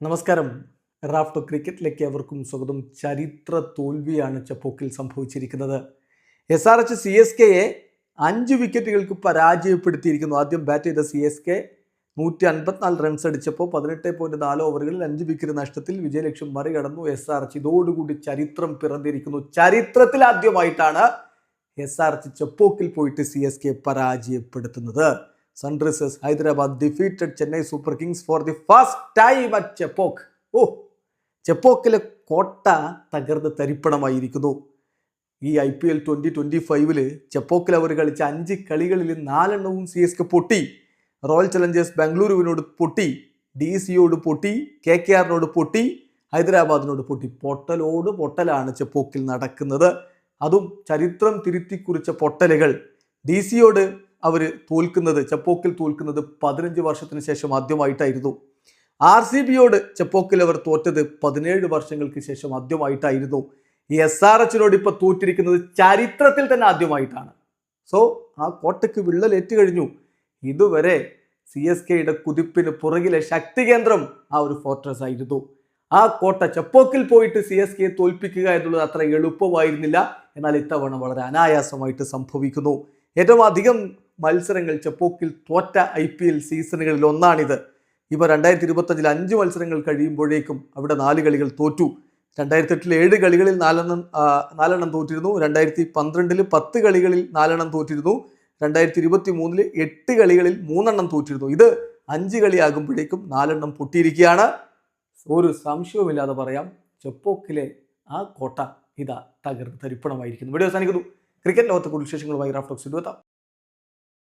നമസ്കാരം. റാഫ്റ്റോ ക്രിക്കറ്റിലേക്ക് അവർക്കും സ്വാഗതം. ചരിത്ര തോൽവിയാണ് ചപ്പോക്കിൽ സംഭവിച്ചിരിക്കുന്നത്. S R H C S കെയെ അഞ്ച് വിക്കറ്റുകൾക്ക് പരാജയപ്പെടുത്തിയിരിക്കുന്നു. ആദ്യം ബാറ്റ് ചെയ്ത സി എസ് കെ നൂറ്റി അൻപത്തിനാല് റൺസ് അടിച്ചപ്പോൾ പതിനെട്ട് പോയിന്റ് നാല് ഓവറുകളിൽ അഞ്ച് വിക്കറ്റ് നഷ്ടത്തിൽ വിജയലക്ഷ്യം മറികടന്നു എസ് ആർ എച്ച് ഇതോടുകൂടി ചരിത്രം പിറന്നിരിക്കുന്നു. ചരിത്രത്തിൽ ആദ്യമായിട്ടാണ് എസ് ആർ എച്ച് ചെപ്പോക്കിൽ പോയിട്ട് C S K പരാജയപ്പെടുത്തുന്നത്. Sunrisers Hyderabad defeated Chennai Super Kings for the first time at Chepauk ഓ ചെപ്പോക്കിലെ കോട്ട തകർന്ന് തരിപ്പണമായിരിക്കുന്നു. ഈ I P L twenty twenty ഫൈവിൽ ചെപ്പോക്കിൽ അവർ കളിച്ച അഞ്ച് കളികളിൽ നാലെണ്ണവും സി എസ് കെ പൊട്ടി. റോയൽ ചലഞ്ചേഴ്സ് ബാംഗ്ലൂരുവിനോട് പൊട്ടി. ഡി സിയോട് പൊട്ടി. കെ കെ ആറിനോട് പൊട്ടി. ഹൈദരാബാദിനോട് പൊട്ടി. പൊട്ടലോട് പൊട്ടലാണ് ചെപ്പോക്കിൽ നടക്കുന്നത്. അതും ചരിത്രം തിരുത്തി കുറിച്ച പൊട്ടലുകൾ. ഡി സിയോട് അവർ തോൽക്കുന്നത് ചെപ്പോക്കിൽ തോൽക്കുന്നത് പതിനഞ്ച് വർഷത്തിന് ശേഷം ആദ്യമായിട്ടായിരുന്നു. ആർ സി ബിയോട് ചെപ്പോക്കിൽ അവർ തോറ്റത് പതിനേഴ് വർഷങ്ങൾക്ക് ശേഷം ആദ്യമായിട്ടായിരുന്നു. എസ് ആർ എച്ചിനോട് ഇപ്പൊ തോറ്റിരിക്കുന്നത് ചരിത്രത്തിൽ തന്നെ ആദ്യമായിട്ടാണ്. സോ ആ കോട്ടയ്ക്ക് വിള്ളലേറ്റ് കഴിഞ്ഞു ഇതുവരെ സി എസ് കെയുടെ കുതിപ്പിന് പുറകിലെ ശക്തി കേന്ദ്രം ആ ഒരു ഫോർട്രസ് ആയിരുന്നു. ആ കോട്ട ചെപ്പോക്കിൽ പോയിട്ട് സി എസ് കെയെ തോൽപ്പിക്കുക എന്നുള്ളത് അത്ര എളുപ്പമായിരുന്നില്ല. എന്നാൽ ഇത്തവണ വളരെ അനായാസമായിട്ട് സംഭവിക്കുന്നു. ഏറ്റവും അധികം മത്സരങ്ങൾ ചെപ്പോക്കിൽ തോറ്റ ഐ പി എൽ സീസണുകളിൽ ഒന്നാണിത്. ഇവ രണ്ടായിരത്തി ഇരുപത്തഞ്ചിൽ അഞ്ച് മത്സരങ്ങൾ കഴിയുമ്പോഴേക്കും അവിടെ നാല് കളികൾ തോറ്റു. രണ്ടായിരത്തി എട്ടിൽ ഏഴ് കളികളിൽ നാലെണ്ണം നാലെണ്ണം തോറ്റിരുന്നു. രണ്ടായിരത്തി പന്ത്രണ്ടിൽ പത്ത് കളികളിൽ നാലെണ്ണം തോറ്റിരുന്നു. രണ്ടായിരത്തി ഇരുപത്തി മൂന്നിൽ എട്ട് കളികളിൽ മൂന്നെണ്ണം തോറ്റിരുന്നു. ഇത് അഞ്ച് കളിയാകുമ്പോഴേക്കും നാലെണ്ണം പൊട്ടിയിരിക്കുകയാണ്. ഒരു സംശയവുമില്ലാതെ പറയാം. ചെപ്പോക്കിലെ ആ കോട്ട ഇതാ തകർന്ന് തരിപ്പണമായിരിക്കുന്നു. വീഡിയോ അവസാനിക്കുന്നു. ക്രിക്കറ്റ് ലോകത്തെ കൂടുതൽ വിശേഷങ്ങളുമായി റാഫ്റ്റോക്സ് എത്താം